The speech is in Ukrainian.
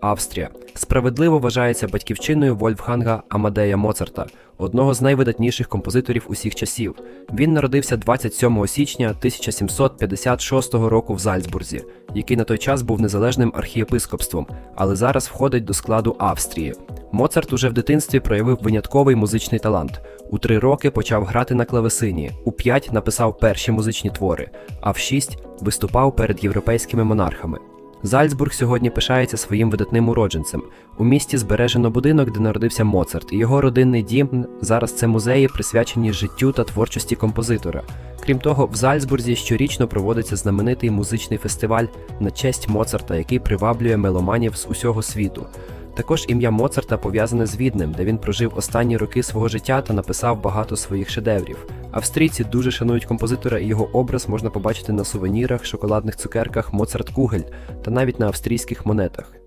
Австрія справедливо вважається батьківщиною Вольфганга Амадея Моцарта, одного з найвидатніших композиторів усіх часів. Він народився 27 січня 1756 року в Зальцбурзі, який на той час був незалежним архієпископством, але зараз входить до складу Австрії. Моцарт уже в дитинстві проявив винятковий музичний талант. У три роки почав грати на клавесині, у п'ять написав перші музичні твори, а в шість виступав перед європейськими монархами. Зальцбург сьогодні пишається своїм видатним уродженцем. У місті збережено будинок, де народився Моцарт, і його родинний дім зараз це музеї, присвячені життю та творчості композитора. Крім того, в Зальцбурзі щорічно проводиться знаменитий музичний фестиваль на честь Моцарта, який приваблює меломанів з усього світу. Також ім'я Моцарта пов'язане з Віднем, де він прожив останні роки свого життя та написав багато своїх шедеврів. Австрійці дуже шанують композитора, і його образ можна побачити на сувенірах, шоколадних цукерках Моцарт Кугель та навіть на австрійських монетах.